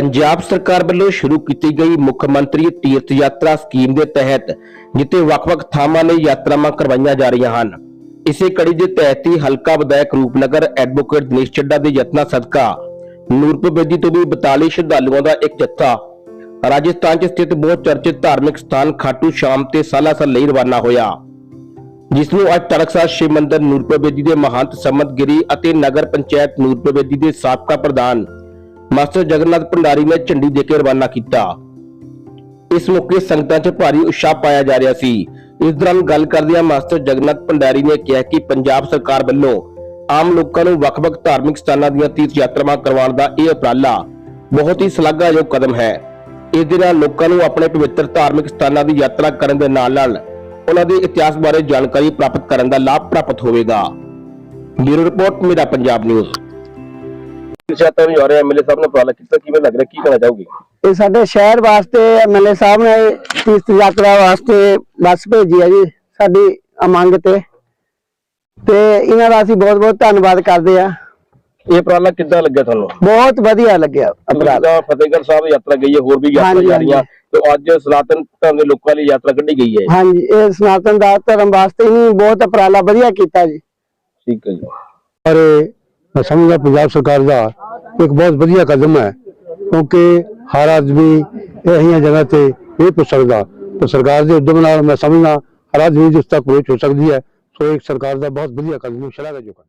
ਪੰਜਾਬ ਸਰਕਾਰ ਵੱਲੋਂ ਸ਼ੁਰੂ ਕੀਤੀ ਗਈ ਮੁੱਖ ਮੰਤਰੀ ਤੀਰਥ ਯਾਤਰਾ ਸਕੀਮ ਦੇ ਤਹਿਤ, ਜਿੱਥੇ ਵੱਖ-ਵੱਖ ਥਾਵਾਂ ਲਈ ਯਾਤਰਾਵਾਂ ਕਰਵਾਈਆਂ ਜਾ ਰਹੀਆਂ ਹਨ। ਇਸੇ ਕੜੀ ਦੇ ਤਹਿਤ ਹੀ ਹਲਕਾ ਵਿਧਾਇਕ ਰੂਪਨਗਰ ਐਡਵੋਕੇਟ ਦਿਨੇਸ਼ ਚੱਡਾ ਦੇ ਯਤਨਾਂ ਸਦਕਾ, ਨੂਰਪੁਰ ਬੇਦੀ ਤੋਂ ਵੀ 42 ਸ਼ਰਧਾਲੂਆਂ ਦਾ ਇੱਕ ਜੱਥਾ, ਰਾਜਸਥਾਨ 'ਚ ਸਥਿਤ ਬਹੁਤ ਚਰਚਿਤ ਧਾਰਮਿਕ ਸਥਾਨ ਖਾਟੂ ਸ਼ਾਮ ਤੇ ਸਾਲਾਸਰ ਲਈ ਰਵਾਨਾ ਹੋਇਆ। ਜਿਸ ਨੂੰ ਅੱਜ ਤੜਕਸਾਰ ਸ਼ਿਵ ਮੰਦਰ ਨੂਰਪੁਰ ਬੇਦੀ ਦੇ ਮਹੰਤ ਸਮਤ ਗਿਰੀ ਅਤੇ ਨਗਰ ਪੰਚਾਇਤ ਨੂਰਪੁਰ ਬੇਦੀ ਦੇ ਸਾਬਕਾ ਪ੍ਰਧਾਨ ਮਾਸਟਰ ਜਗਨਨਾਥ ਭੰਡਾਰੀ ਨੇ ਝੰਡੀ ਦੇ ਕੇ ਰਵਾਨਾ ਕੀਤਾ। ਇਸ ਮੌਕੇ ਸੰਗਤਾਂ 'ਚ ਭਾਰੀ ਉਤਸ਼ਾਹ ਪਾਇਆ ਜਾ ਰਿਹਾ ਸੀ। ਇਸ ਦੌਰਾਨ ਗੱਲ ਕਰਦਿਆਂ ਮਾਸਟਰ ਜਗਨਨਾਥ ਭੰਡਾਰੀ ਨੇ ਕਿਹਾ ਕਿ ਪੰਜਾਬ ਸਰਕਾਰ ਵੱਲੋਂ ਆਮ ਲੋਕਾਂ ਨੂੰ ਵੱਖ-ਵੱਖ ਧਾਰਮਿਕ ਸਥਾਨਾਂ ਦੀਆਂ ਤੀਰਥ ਯਾਤਰਾਵਾਂ ਕਰਵਾਉਣ ਦਾ ਇਹ ਉਪਰਾਲਾ ਬਹੁਤ ਹੀ ਸ਼ਲਾਘਾਯੋਗ ਕਦਮ ਹੈ। ਇਸ ਦੇ ਨਾਲ ਲੋਕਾਂ ਨੂੰ ਆਪਣੇ ਪਵਿੱਤਰ ਧਾਰਮਿਕ ਸਥਾਨਾਂ ਦੀ ਯਾਤਰਾ ਕਰਨ ਦੇ ਨਾਲ-ਨਾਲ ਉਹਨਾਂ ਦੇ ਇਤਿਹਾਸ ਬਾਰੇ ਜਾਣਕਾਰੀ ਪ੍ਰਾਪਤ ਕਰਨ ਦਾ ਲਾਭ ਪ੍ਰਾਪਤ ਹੋਵੇਗਾ। ਬਿਊਰੋ ਰਿਪੋਰਟ, ਮੇਰਾ ਪੰਜਾਬ ਨਿਊਜ਼। ਨਿਸ਼ਾਤਾਂ ਨੂੰ ਜਾ ਰਹੇ ਐਮਐਲਏ ਸਾਹਿਬ ਨੇ ਉਪਰਾਲਾ ਕੀਤਾ ਕਿਵੇਂ ਲੱਗ ਰਿਹਾ ਕੀ ਕਹਿਣਾ ਚਾਹੋਗੇ? ਇਹ ਸਾਡੇ ਸ਼ਹਿਰ ਵਾਸਤੇ ਐਮਐਲਏ ਸਾਹਿਬ ਨੇ ਤੀਰਥ ਯਾਤਰਾ ਵਾਸਤੇ ਬੱਸ ਭੇਜੀ ਹੈ ਜੀ ਸਾਡੀ ਅਮੰਗ ਤੇ। ਤੇ ਇਹਨਾਂ ਦਾ ਅਸੀਂ ਬਹੁਤ ਬਹੁਤ ਧੰਨਵਾਦ ਕਰਦੇ ਆ। ਇਹ ਉਪਰਾਲਾ ਕਿੱਦਾਂ ਲੱਗਿਆ ਤੁਹਾਨੂੰ? ਬਹੁਤ ਵਧੀਆ ਲੱਗਿਆ ਅਪਰਾਧ ਜਿੱਦਾਂ ਫਤਿਹਗੜ੍ਹ ਸਾਹਿਬ ਯਾਤਰਾ ਗਈ ਹੈ ਹੋਰ ਵੀ ਯਾਤਰਾ ਜਾ ਰਹੀਆਂ। ਤੇ ਅੱਜ ਸਨਾਤਨ ਧਰਮ ਦੇ ਲੋਕਾਂ ਲਈ ਯਾਤਰਾ ਕੱਢੀ ਗਈ ਹੈ। ਹਾਂਜੀ ਇਹ ਸਨਾਤਨ ਦਾ ਧਰਮ ਵਾਸਤੇ ਇਹਨੇ ਬਹੁਤ ਉਪਰਾਲਾ ਵਧੀਆ ਕੀਤਾ ਜੀ। ਠੀਕ ਹੈ ਜੀ। ਪਰ ਮੈਂ ਸਮਝਦਾ ਪੰਜਾਬ ਸਰਕਾਰ ਦਾ ਇੱਕ ਬਹੁਤ ਵਧੀਆ ਕਦਮ ਹੈ, ਕਿਉਂਕਿ ਹਰ ਆਦਮੀ ਇਹੀਆਂ ਜਗ੍ਹਾ ਤੇ ਨਹੀਂ ਪੁੱਛ ਸਕਦਾ। ਤੇ ਸਰਕਾਰ ਦੇ ਉਦਮ ਨਾਲ ਮੈਂ ਸਮਝਦਾ, ਹਰ ਆਦਮੀ ਜਿਸ ਤੱਕ ਪਹੁੰਚ ਹੋ ਸਕਦੀ ਹੈ, ਸੋ ਇੱਕ ਸਰਕਾਰ ਦਾ ਬਹੁਤ ਵਧੀਆ ਕਦਮ ਹੈ ਸ਼ਲਾਘਾਯੋਗ ਹੈ